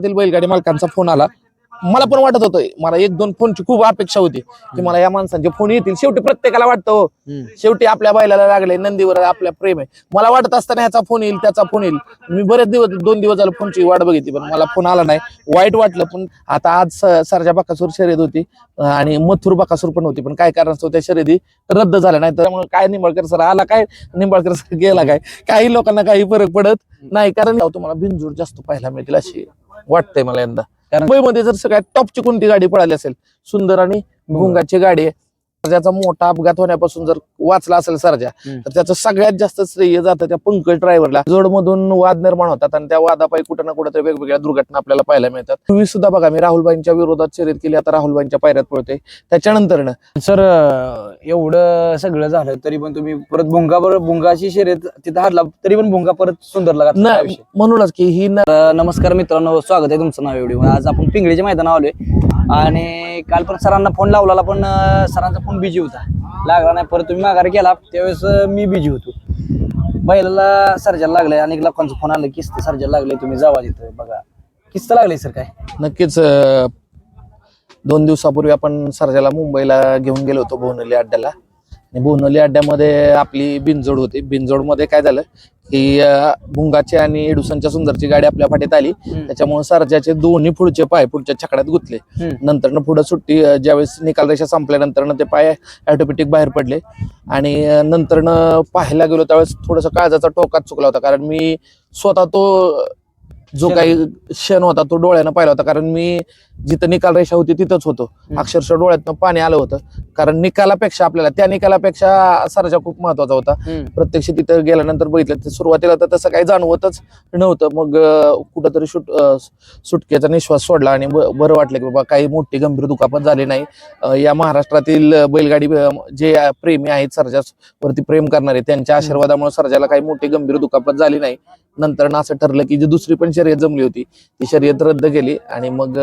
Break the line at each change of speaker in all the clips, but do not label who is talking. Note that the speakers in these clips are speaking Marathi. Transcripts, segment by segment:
महाराष्ट्रातील बैलगाडी मालकांचा फोन आला. मला पण वाटत होतं. मला एक दोन फोनची खूप अपेक्षा होती की मला या माणसांचे फोन येतील. शेवटी प्रत्येकाला वाटतं हो. शेवटी आपल्या बैलाला लागले नंदीवर आपल्या प्रेम आहे. मला वाटत असताना ह्याचा फोन येईल त्याचा फोन येईल. मी बरेच दिवस दोन दिवस झाले फोनची वाट बघितली पण मला फोन आला नाही. वाईट वाटलं पण आता आज सरजा बाकासूर शर्यत होती आणि मथुर बाकासूर पण होती पण काय कारणास्तव त्या शर्यती रद्द झाल्या नाही त्यामुळे काय निंबाळकर सर आला काय? निंबाळकर सर गेला काय? काही लोकांना काही फरक पडत नाही. कारण तुम्हाला बिनजोड जास्त पाहायला मिळतील अशी वाटतंय मला यंदा.
कारण-
मुंबईमध्ये जर सगळ्यात टॉपची कोणती गाडी पळाली असेल सुंदर आणि भुंगाची गाडी आहे सर्जाचा मोठा अपघात होण्यापासून जर वाचला असेल सर्जा. तर त्याचं सगळ्यात जास्त श्रेय जातं त्या पंकज ड्रायव्हरला. जोडमधून वाद निर्माण होतात आणि त्या वादापायी कुठं ना कुठं वेगवेगळ्या दुर्घटना आपल्याला पाहायला मिळतात. पूर्वी सुद्धा बघा मी राहुलबाईंच्या विरोधात शर्यत केली आता राहुलबाईंच्या पायऱ्यात पळते त्याच्यानंतर
सर एवढं सगळं झालं तरी पण तुम्ही परत भुंगा भुंगाची शर्यत तिथं हारला तरी पण भुंगा परत सुंदर लागा
न- म्हणूनच की ही
नमस्कार मित्रांनो स्वागत आहे तुमचं नाव एवढी आज आपण पिंगळीच्या मैदानावर आलोय. आणि काल पण सरांना फोन लावला पण सरांचा फोन बिजी होता. लागला नाही परत तुम्ही माघारी गेला त्यावेळेस मी बिजी होतो. बैलाला सर्जाला लागलाय अनेक लोकांचा फोन आला किस्त सर्जाला लागले तुम्ही जावा तिथं बघा. किस्त लागले सर काय?
नक्कीच अं, दोन दिवसापूर्वी आपण सरजाला मुंबईला घेऊन गेलो होतो भोवनली अड्ड्याला. आणि बोनली अड्ड्यामध्ये आपली बिनजोड होती. बिनजोडमध्ये काय झालं की भुंगाची आणि एडुसनच्या सुंदरची गाडी आपल्या फाटीत आली. त्याच्यामुळे सरजाचे दोन्ही पुढचे पाय पुढच्या छकड्यात गुंतले. नंतर पुढे सुट्टी ज्यावेळेस निकाल रेषा संपल्यानंतर ते पाय ऑटोमॅटिक बाहेर पडले. आणि नंतर पाहायला गेलो त्यावेळेस थोडस काळजाचा टोकात चुकला होता. कारण मी स्वतः तो जो. काही क्षण होता तो डोळ्यानं पाहिला होता कारण मी जिथं निकाल रेषा होती तिथंच होतो. अक्षरशः डोळ्यातनं पाणी आलं होतं. कारण निकालापेक्षा आपल्याला त्या निकालापेक्षा सरजा खूप महत्त्वाचा होता. प्रत्यक्ष तिथं गेल्यानंतर बघितलं तर सुरुवातीला तर तसं काही जाणवतच नव्हतं. मग कुठंतरी सुट सुटकेचा निश्वास सोडला आणि बरं वाटलं की बाबा काही मोठी गंभीर दुखापत झाली नाही. या महाराष्ट्रातील बैलगाडी जे प्रेमी आहेत सर्जास वरती प्रेम करणारे त्यांच्या आशीर्वादामुळे सर्जाला काही मोठी गंभीर दुखापत झाली नाही. नंतर असं ठरलं की जी दुसरी पण शर्यत जमली होती ती शर्यत रद्द केली आणि मग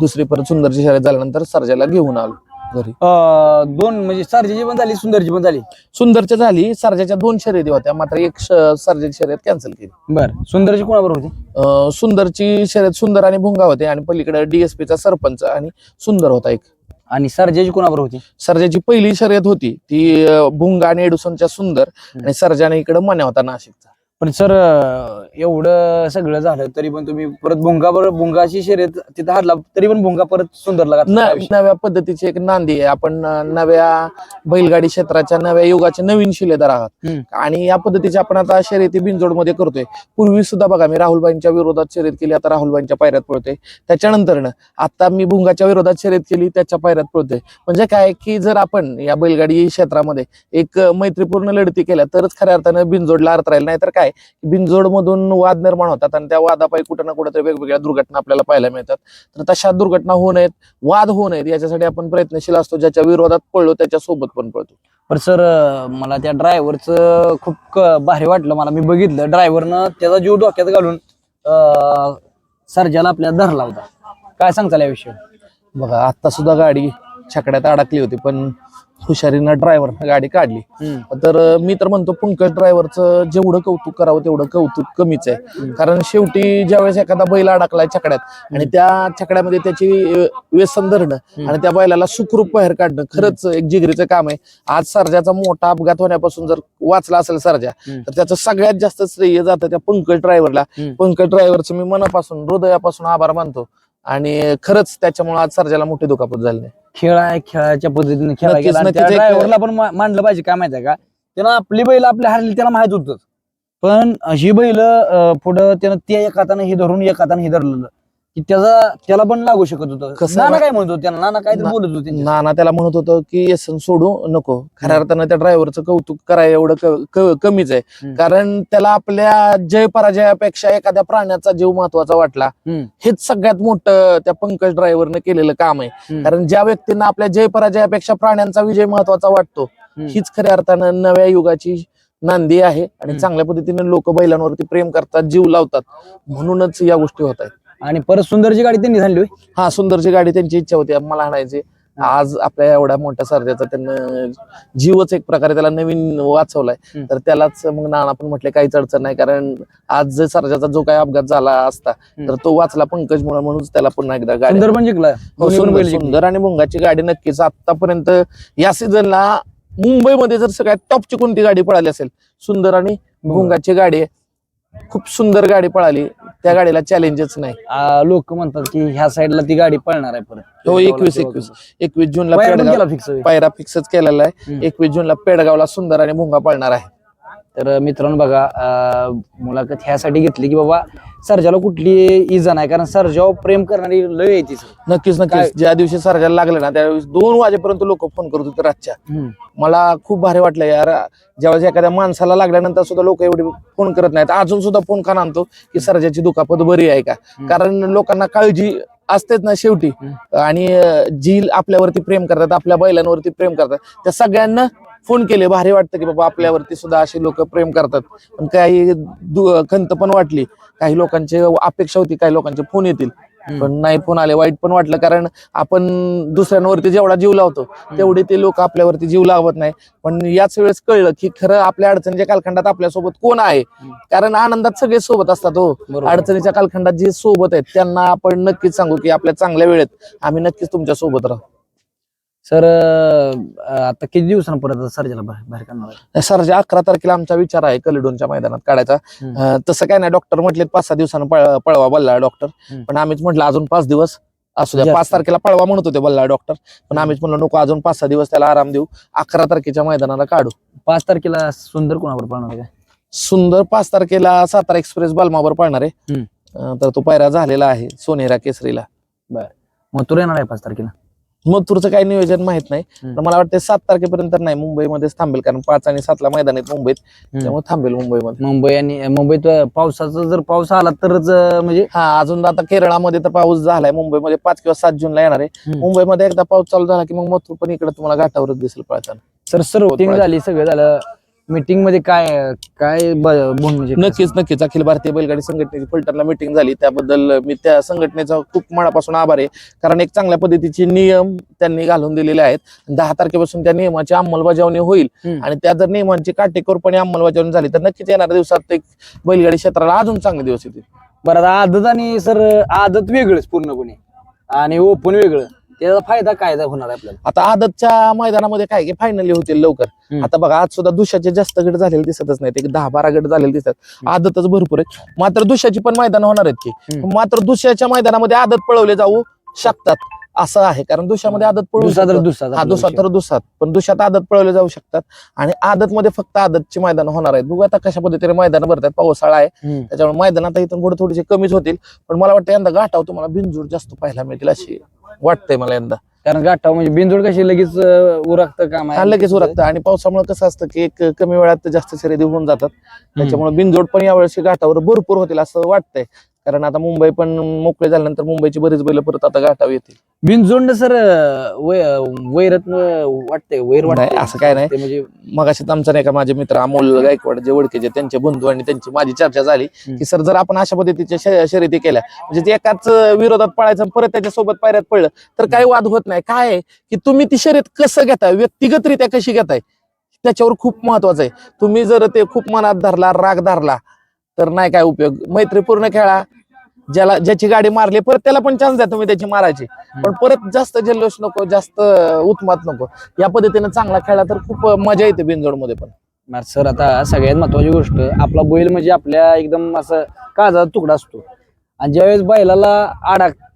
दुसरी परत सुंदरची शर्यत झाल्यानंतर सर्जाला घेऊन आलो घरी.
अं, दोन म्हणजे सर्जाची पण झाली सुंदरची पण झाली?
सुंदरच्या झाली सर्जाच्या दोन शर्यती होत्या मात्र एक श- सर्जाची शर्यत कॅन्सल केली.
बर. सुंदरची कोणाबरोबर होती?
अं, सुंदरची शर्यत सुंदर आणि भुंगा होते आणि पलीकडे डीएसपीचा सरपंच आणि सुंदर होता एक.
आणि सर्जाची कोणाबरोबर होती?
सर्जाची पहिली शर्यत होती ती अं, भुंगा आणि एडुसनच्या सुंदर आणि सर्जाने इकडे मन्या होता नाशिकचा.
पण सर एवढं सगळं झालं तरी पण तुम्ही परत भुंगा बरोबर भुंगाची शर्यत तिथं हारला तरी पण भुंगा परत सुंदर लागा
न- नव्या पद्धतीची एक नांदी आहे. आपण अं, नव्या बैलगाडी क्षेत्राच्या नव्या युगाचे नवीन शिलेदार आहात.
हम्म.
आणि या पद्धतीची आपण आता शर्यती बिनजोडमध्ये करतोय. पूर्वी सुद्धा बघा मी राहुलबाईंच्या विरोधात शर्यत केली आता राहुलबाईंच्या पायऱ्यात पळतोय. त्याच्यानंतर आता मी भुंगाच्या विरोधात शर्यत केली त्याच्या पायऱ्यात पळतोय. म्हणजे काय की जर आपण या बैलगाडी क्षेत्रामध्ये एक अं, मैत्रीपूर्ण लढती केल्या तरच खऱ्या अर्थानं बिनजोडला अर्थ राहील नाहीतर काय? बिनजोड मधून वाद निर्माण होतात आणि त्या वादापायी कुठं ना कुठं तरी वेगवेगळ्या दुर्घटना आपल्याला पाहायला मिळतात. तर तशा दुर्घटना होऊ नयेत वाद होऊ नयेत याच्यासाठी आपण प्रयत्नशील असतो ज्याच्या विरोधात पळलो त्याच्या सोबत पण पळतो.
पण सर मला त्या ड्रायव्हरचं खूप भारी वाटलं. मला मी बघितलं ड्रायव्हरनं त्याचा जीव डोक्यात घालून सर्जाला आपल्या धरला होता. काय सांगताल याविषयी?
बघा आता सुद्धा गाडी छकड्यात अडकली होती पण हुशारीनं ड्रायव्हर गाडी काढली. तर मी तर म्हणतो पंकज ड्रायव्हरचं जेवढं कौतुक करावं तेवढं कौतुक कमीच आहे. कारण शेवटी ज्यावेळेस एखादा बैल अडकलाय छकड्यात आणि त्या छकड्यामध्ये त्याची व्यसन धरणं आणि त्या बैलाला सुखरूप बाहेर काढणं खरंच एक जिगरीचं काम आहे. आज सर्जाचा मोठा अपघात होण्यापासून जर वाचला असेल सर्जा. तर त्याचं सगळ्यात जास्त श्रेय जातं त्या पंकज ड्रायव्हरला. पंकज ड्रायव्हरचं मी मनापासून हृदयापासून आभार मानतो. आणि खरंच त्याच्यामुळे आज सर्जाला मोठी दुखापत झाली नाही.
खेळ आहे खेळाच्या पद्धतीने खेळा
नक्कीच,
गेला. आणि त्या
नक्कीच एक-
ड्रायव्हरला पण मा- मांडलं पाहिजे काय माहितीये का? त्यानं आपली बैल आपल्या हरली त्याला माहीत होतं पण ही बैल पुढं त्यानं त्या एक हाताने हे धरून एक हाताने हे धरलेलं. की त्याचा त्याला पण लागू शकत होतं
कसं
नाना? काय म्हणत होतं नाना काय
ना-
बोलत होते
नाना त्याला म्हणत होतं की येसन सोडू नको खऱ्या अर्थानं त्या ड्रायव्हरचं कौतुक कराय एवढं क- क- कमीच आहे
हम्म.
कारण त्याला आपल्या जय पराजयापेक्षा एखाद्या प्राण्याचा जीव महत्त्वाचा वाटला
हम्म.
हेच सगळ्यात मोठं त्या पंकज ड्रायव्हरनं केलेलं काम आहे
हम्म.
कारण ज्या व्यक्तींना आपल्या जय पराजयापेक्षा प्राण्यांचा विजय महत्त्वाचा वाटतो
हम्म.
हीच खऱ्या अर्थानं नव्या युगाची नांदी आहे आणि
हम्म.
चांगल्या पद्धतीने लोक बैलांवरती प्रेम करतात जीव लावतात म्हणूनच या गोष्टी होत आहेत
आणि परत सुंदरची गाडी त्यांनी झाली.
हा सुंदरची गाडी त्यांची इच्छा होती. मला आणायची आज आपल्या एवढ्या मोठ्या सर्जाचा त्यानं जीवच एक प्रकारे त्याला नवीन वाचवलाय. तर त्यालाच मग नाना पण म्हटले काहीच अडचण नाही. कारण आज जर सर्जाचा जो काही अपघात झाला असता तर तो वाचला पंकज म्हणून म्हणून त्याला पुन्हा एकदा गाडी.
सुंदर पण जिंकला.
हो, सुंदर आणि भुंगाची गाडी नक्कीच आतापर्यंत या सीझनला मुंबईमध्ये जर सगळ्यात टॉपची कोणती गाडी पळाली असेल सुंदर आणि भुंगाची गाडी. खूप सुंदर गाडी पळाली. त्या गाडीला चॅलेंजच नाही.
लोक म्हणतात की ह्या साईडला ती गाडी पळणार आहे परत.
हो एकवीस एकवीस. एकवीस जूनला पेडगाव
फिक्स
पायरा फिक्सच केलेला आहे. एकवीस जूनला पेडगावला सुंदर आणि भुंगा पळणार आहे.
तर मित्रांनो बघा मुलाखत ह्यासाठी घेतली की बाबा सर्जाला कुठली इजा नाही कारण सर्जावर प्रेम करणारी लय आहे ती सर
नक्कीच नक्कीच. ज्या दिवशी सर्जाला लागलं ना त्यावेळेस दोन वाजेपर्यंत लोक फोन करत होते रातच्या. मला खूप भारी वाटलं यार. ज्यावेळेस एखाद्या माणसाला लागल्यानंतर सुद्धा लोक एवढे फोन करत नाहीत. अजून सुद्धा फोन का आणतो की सर्जाची दुखापत बरी आहे का. कारण लोकांना काळजी असतेच ना शेवटी. आणि जी आपल्यावरती प्रेम करतात आपल्या बैलांवरती प्रेम करतात त्या सगळ्यांना फोन केले भारी वाटतं की बाबा आपल्यावरती सुद्धा असे लोक प्रेम करतात. पण काही खंत पण वाटली. काही लोकांची अपेक्षा होती काही लोकांचे फोन येतील. पण नाही फोन आले वाईट पण वाटलं कारण आपण दुसऱ्यांवरती जेवढा जीव लावतो तेवढे ते लोक आपल्यावरती जीव लावत नाही. पण याच वेळेस कळलं की खरं आपल्या अडचणीच्या कालखंडात आपल्यासोबत कोण आहे? कारण आनंदात सगळे सोबत असतात हो. अडचणीच्या कालखंडात जे सोबत आहेत त्यांना आपण नक्कीच सांगू की आपल्या चांगल्या वेळेत आम्ही नक्कीच तुमच्यासोबत राहू.
सर आता किती दिवसांनी परत आता सर्जाला बाहेर काढणार आहे?
अकरा तारखेला आमचा विचार आहे कलिडोनच्या मैदानात काढायचा.
हम्म.
अं, तसं काय नाही डॉक्टर म्हटले पाच सहा दिवसानं पळ- पळवा बल्ला डॉक्टर.
हम्म.
पण आम्हीच म्हटलं अजून पाच दिवस असू द्या.
जास्त.
पाच तारखेला पळवा म्हणत होते बल्ला डॉक्टर. पण आम्हीच म्हणलो नको अजून पाच सहा दिवस त्याला आराम देऊ. अकरा तारखेच्या मैदानाला काढू.
पाच तारखेला सुंदर कोणावर पळणार आहे?
सुंदर पाच तारखेला सातारा एक्सप्रेस बालमावर पळणार आहे.
हम्म.
अं, तर तो पायरा झालेला आहे सोनेरा केसरीला.
मग तू येणार आहे पाच तारखेला?
मथुरचं काही नियोजन माहीत नाही. पण मला वाटतं सात तारखेपर्यंत नाही मुंबईमध्येच थांबेल. कारण पाच आणि सातला मैदान आहेत मुंबईत त्यामुळे थांबेल मुंबईमध्ये.
मुंबई आणि मुंबईत पावसाचा जर पाऊस आला तरच अं, म्हणजे?
हा अजून आता केरळामध्ये तर पाऊस झालाय. मुंबईमध्ये पाच किंवा सात जूनला येणार आहे. मुंबईमध्ये एकदा पाऊस चालू झाला की मग मथुर पण इकडे तुम्हाला घाटावरच दिसेल पळताना.
सर सर्व झाली सगळं झालं. मीटिंगमध्ये काय काय ब- बोल म्हणजे
नक्कीच नक्कीच. अखिल भारतीय बैलगाडी संघटनेची फलटणला मिटिंग झाली. त्याबद्दल मी त्या संघटनेचा खूप मनापासून आभार आहे. कारण एक चांगल्या पद्धतीचे नियम त्यांनी घालून दिलेले आहेत. दहा तारखेपासून त्या नियमाची अंमलबजावणी होईल.
हम्म.
आणि त्या जर नियमांची काटेकोरपणे अंमलबजावणी झाली तर नक्कीच येणाऱ्या दिवसात एक बैलगाडी क्षेत्राला अजून चांगले दिवस येतील.
बरं आता आदत आणि सर आदत वेगळंच पूर्णपणे. आणि ओपन वेगळं. त्याचा फायदा काय होणार आहे आपल्याला?
आता आदतच्या मैदानामध्ये काय की फायनली होतील लवकर. आता बघा आज सुद्धा दुशाचे जास्त गट झालेले दिसतच नाहीत. एक दहा बारा गट झालेले दिसतात. आदतच भरपूर आहे मात्र दुशाची पण मैदान होणार आहेत की. मात्र दुसऱ्याच्या मैदानामध्ये आदत पळवले जाऊ शकतात. असं आहे. कारण दुशामध्ये आदत.
दुसरा
हा दुसरा तर दुसरात पण दुसऱ्यात आदत पळवले जाऊ शकतात. आणि आदत मध्ये फक्त आदतची मैदान होणार आहेत. बघू आता कशा पद्धतीने मैदान भरतात. पावसाळा आहे. त्याच्यामुळे मैदान आता इथून पुढे थोडेसे कमीच होतील. पण मला वाटतं यंदा घाटाव तुम्हाला बिनजोड जास्त पाहायला मिळतील अशी वाटतंय मला यंदा.
कारण गाठाव म्हणजे बिनजोड कशी लगेच उरकत काम
हा लगेच उरकतं आणि पावसामुळे कसं असतं की एक कमी वेळात जास्त शर्यती होऊन जातात. त्याच्यामुळे बिनजोड पण यावेळेस घाटावर भरपूर होतील असं वाटतंय. कारण आता मुंबई पण मोकळे झाल्यानंतर मुंबईची बरीच बैल परत आता घाटावर येतील.
बिनजोड सर वैरत वाटतंय वैर
नाही,
वाटतंय.
असं काय नाही.
म्हणजे
मगाशीच आमचा नाही का माझे मित्र अमोल गायकवाड जे ओळखीचे त्यांचे बंधू आणि त्यांची माझी चर्चा झाली. की सर जर आपण अशा पद्धतीच्या शर्यती केल्या म्हणजे ते एकाच विरोधात पळायचं परत त्याच्यासोबत पायऱ्यात पडलं तर काही वाद होत नाही. काय की तुम्ही ती शर्यत कसं घेताय? व्यक्तिगतरित्या कशी घेताय? त्याच्यावर खूप महत्वाचं आहे. तुम्ही जर ते खूप मनात धरला राग धरला तर नाही काय उपयोग. मैत्रीपूर्ण खेळा. ज्याला ज्याची गाडी मारली परत त्याला पण चान्स द्या तुम्ही त्याची मारायची. पण परत जास्त जल्लोष नको जास्त उत्मात नको. या पद्धतीने चांगला खेळला तर खूप मजा येते बिनजोडमध्ये पण
सर आता सगळ्यात महत्वाची गोष्ट आपला बैल म्हणजे आपल्या एकदम असं काजाचा तुकडा असतो. आणि ज्यावेळेस बैलाला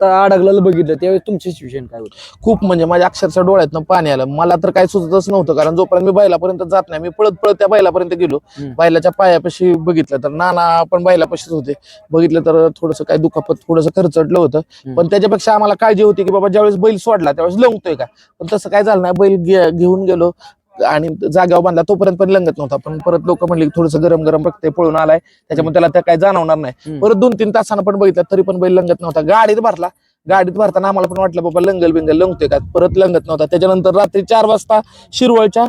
अडकता अडकलेलं बघितलं त्यावेळेस तुमची सिच्युएशन काय होती?
खूप म्हणजे माझ्या अक्षरशः डोळ्यातनं पाणी आलं. मला तर काही सुचतच नव्हतं कारण जोपर्यंत मी बैलापर्यंत जात नाही मी पळत पळत त्या बैलापर्यंत गेलो.
हम्म.
बैलाच्या पायापाशी बघितलं तर नाना पण बैलापाशीच होते. बघितलं तर थोडस काही दुखापत थोडस खर्चटलं होतं.
हम्म.
पण त्याच्यापेक्षा आम्हाला काळजी होती की बाबा ज्यावेळेस बैल सोडला त्यावेळेस लंगतोय का? पण तसं काय झालं नाही. बैल घे- घेऊन गेलो. आणि जाग्यावर बांधला तोपर्यंत पण लंगत नव्हता. पण परत लोक म्हणले थोडस गरम गरम बघते पळून आलाय. त्याच्यामुळे त्याला त्या काय जाणवणार नाही. परत दोन तीन तासानं पण बघितलं तरी पण बैल लंगत नव्हता. गाडीत भरला. गाडीत भरताना आम्हाला पण वाटलं बाबा लंगल बिंगल लंगतोय का? परत लंगत नव्हता. त्याच्यानंतर रात्री चार वाजता शिरवळच्या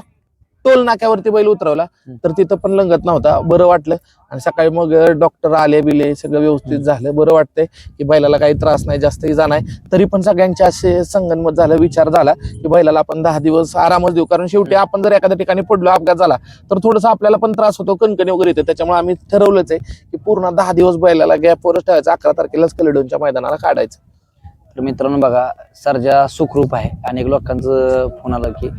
टोल नाक्यावरती बैल उतरवला. तर तिथं पण लंगत नव्हता. बरं वाटलं. आणि सकाळी मग डॉक्टर आले बिले सगळं व्यवस्थित झालं. बरं वाटतंय की बैलाला काही त्रास नाही जास्त इजा नाही. तरी पण सगळ्यांचे असे संगनमत झालं विचार झाला की बैलाला आपण दहा दिवस आरामच देऊ. कारण शेवटी आपण जर एखाद्या ठिकाणी पडलो अपघात झाला तर थोडंसं आपल्याला पण त्रास होतो कणकणी वगैरे येते. त्याच्यामुळे आम्ही ठरवलंच आहे की पूर्ण दहा दिवस बैलाला गॅपवरच ठेवायचं. अकरा तारखेलाच कलेडोनच्या मैदानाला काढायचं.
तर मित्रांनो बघा सर्जा सुखरूप आहे. अनेक लोकांचं फोन आला की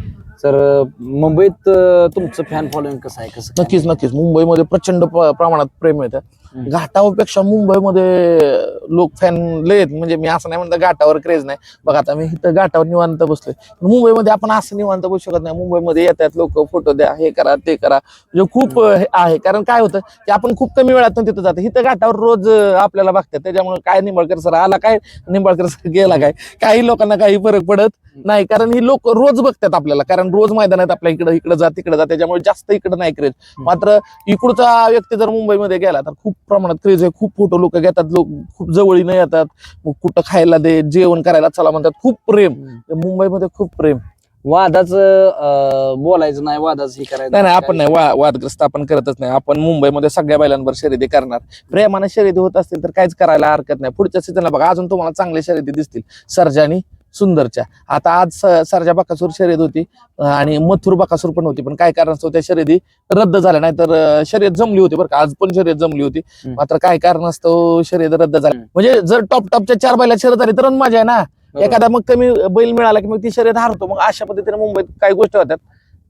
सर मुंबईत अं, तुमचं फॅन फॉलोइंग कसं आहे? कसं काय?
नक्कीच नक्कीच. मुंबईमध्ये प्रचंड प्रमाणात प्रेम येतं.
हम्म.
घाटावरपेक्षा मुंबईमध्ये लोक फॅन लय आहेत. म्हणजे मी असं नाही म्हणतो घाटावर क्रेज नाही. बघा आता मी इथं घाटावर निवांत बसलोय. पण मुंबईमध्ये आपण असं निवांत बसू शकत नाही. मुंबईमध्ये येतात लोक फोटो द्या हे करा ते करा. म्हणजे खूप अं, हे आहे. कारण काय होतं की आपण खूप कमी वेळातून तिथं जातो. इथं घाटावर रोज अं, आपल्याला बघतात. त्याच्यामुळे काय निंबाळकर सर आला काय? निंबाळकर सर गेला काय? काही लोकांना काही फरक पडत नाही कारण ही लोक रोज बघतात आपल्याला. कारण रोज मैदानात आपल्या इकडे इकडे जा तिकडे जा. त्याच्यामुळे जास्त इकडे नाही क्रेज मात्र इकडचा व्यक्ती जर मुंबईमध्ये गेला तर खूप प्रमाणात क्रेज आहे. खूप फोटो लोक घेतात लोक खूप जवळीनं येतात. मग कुठं खायला दे जेवण करायला चला म्हणतात. खूप प्रेम. मुंबईमध्ये खूप प्रेम.
वादाचं बोलायचं नाही वादाचं हे करायचं
नाही नाही आपण नाही. वा वादग्रस्त आपण करतच नाही. आपण मुंबईमध्ये सगळ्या बैलांवर शर्यती करणार. प्रेमाने शर्यती होत असतील तर काहीच करायला हरकत नाही. पुढच्या सीझनला बघा अजून तुम्हाला चांगल्या शर्यती दिसतील. सर्जानी सुंदरच्या आता आज सर्जा बकासूर शर्यत होती आणि मथुर बकासूर पण होती पण काय कारणास्तव त्या शर्यती रद्द झाल्या नाही तर शर्यत जमली होती बरं का आज पण शर्यत जमली होती. मात्र काय कारणास्तव शर्यत रद्द झाली. म्हणजे जर टॉप टॉपच्या चार बैला शर्यत झाली तर मजा आहे ना. एखादा मग कमी बैल मिळाला की मग ती शर्यत हारतो मग अशा पद्धतीने मुंबईत काही गोष्टी होत्यात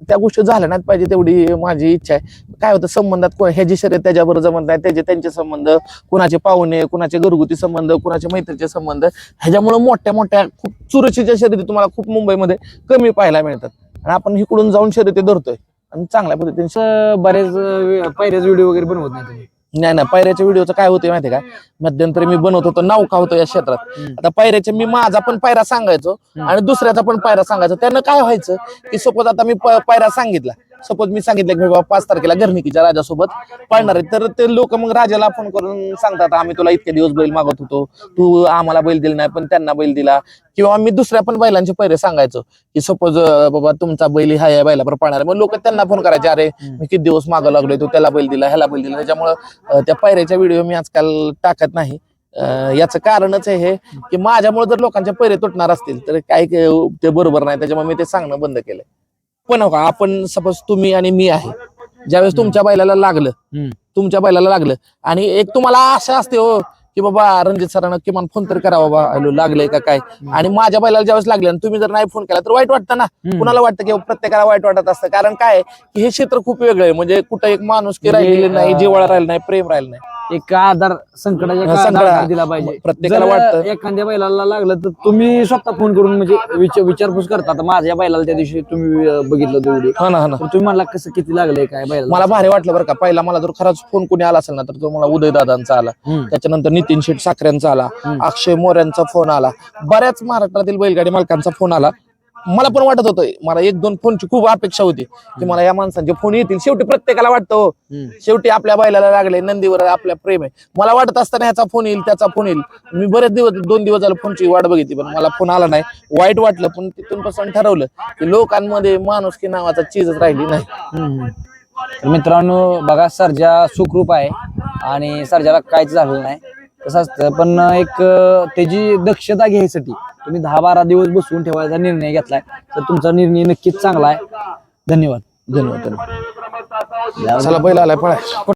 त्या गोष्टी झाल्या नाहीत पाहिजे तेवढी माझी इच्छा आहे. काय होतं संबंधात कोण ह्याची शर्यत त्याच्याबरोबर जमत नाही त्याचे त्यांचे संबंध कुणाचे पाहुणे कुणाचे घरगुती संबंध कुणाचे मैत्रीचे संबंध ह्याच्यामुळे मोठ्या मोठ्या खूप चुरशीच्या शर्यती तुम्हाला खूप मुंबईमध्ये कमी पाहायला मिळतात. आणि आपण इकडून जाऊन शर्यती धरतोय. आणि चांगल्या पद्धतीने
बरेच पहिलेच व्हिडिओ वगैरे बनवत नाही
नाही ना पायऱ्याच्या व्हिडिओचं काय होतं माहितीये का? मध्यंतरी मी बनवत होतो नाव का होतं या क्षेत्रात. आता पायऱ्याचे मी माझा पण पायरा सांगायचो. आणि दुसऱ्याचा पण पायरा सांगायचो. त्यानं काय व्हायचं? की सपोज आता मी प- पायरा सांगितला. सपोज मी सांगितलं की बाबा पाच तारखेला घरनिकीच्या राजासोबत पाळणार आहे. तर ते लोक मग राजाला फोन करून सांगतात आम्ही तुला इतके दिवस बैल मागत होतो. तू आम्हाला बैल दिला नाही पण त्यांना बैल दिला. किंवा मी दुसऱ्या पण बैलांचे पैरे सांगायचो की सपोज बाबा तुमचा बैल हा या बैलावर पाळणार मग लोक त्यांना फोन करायचे अरे मी किती दिवस मागं लागलोय तू त्याला बैल दिला ह्याला बैल दिला. त्याच्यामुळं त्या पायऱ्याच्या व्हिडिओ मी आजकाल टाकत नाही. याचं कारणच आहे हे की माझ्यामुळे जर लोकांचे पैरे तुटणार असतील तर काही ते बरोबर नाही. त्याच्यामुळे मी ते सांगणं बंद केलंय. पण हो का आपण सपोज तुम्ही आणि मी आहे ज्यावेळेस तुमच्या बैलाला लागलं
हम्म.
तुमच्या बैलाला लागलं आणि एक तुम्हाला आशा असते हो की बाबा रणजित सरांना किमान फोन तर करा बाबा हॅलो लागलंय का काय? आणि माझ्या बैलाला ज्यावेळेस लागले आणि तुम्ही जर नाही फोन केला तर वाईट वाटतं ना. कुणाला वाटतं की प्रत्येकाला वाईट वाटत असतं? कारण काय की हे क्षेत्र खूप वेगळं आहे. म्हणजे कुठं एक माणूस की राहिलेलं नाही जिवाळा राहिलं नाही प्रेम राहिलं नाही.
एक आधार संकटाच्या दिला पाहिजे.
प्रत्येकाला वाटतं.
एखाद्या बैलाला लागलं तर तुम्ही स्वतः फोन करून म्हणजे विचार विचारपूस करता. माझ्या बैलाला त्या दिवशी तुम्ही बघितलं तो व्हिडिओ
ना ना.
तर तुम्ही म्हणला कसं किती लागलंय काय बैलाला?
मला भारी वाटलं बरं का. पहिला मला जर खरंच फोन कोणी आला असेल ना तर तो मला उदय दादांचा आला. त्याच्यानंतर नितीन शेठ साखऱ्यांचा आला. अक्षय मोऱ्यांचा फोन आला बऱ्याच महाराष्ट्रातील बैलगाडी मालकांचा फोन आला. मला पण वाटत होतं मला एक दोन फोनची खूप अपेक्षा होती की मला या माणसांचे फोन येतील. शेवटी प्रत्येकाला वाटतं हो. शेवटी आपल्या बैलाला लागले नंदीवर आपल्या प्रेम आहे. मला वाटत असताना ह्याचा फोन येईल त्याचा फोन येईल. मी बरेच दिवस दोन दिवस झालं फोनची वाट बघितली पण मला फोन आला नाही. वाईट वाटलं पण तिथून पासून ठरवलं की लोकांमध्ये माणुसकी नावाचा चीजच राहिली नाही.
तर मित्रांनो बघा सर्जा सुखरूप आहे आणि सर्जाला काहीच झालं नाही. कसं असतं पण एक त्याची दक्षता घ्यायसाठी तुम्ही दहा बारा दिवस बसवून ठेवायचा निर्णय घेतलाय. तर तुमचा निर्णय नक्कीच चांगला आहे. धन्यवाद.
धन्यवाद. धन्यवाद. चला बैल आलाय पळा.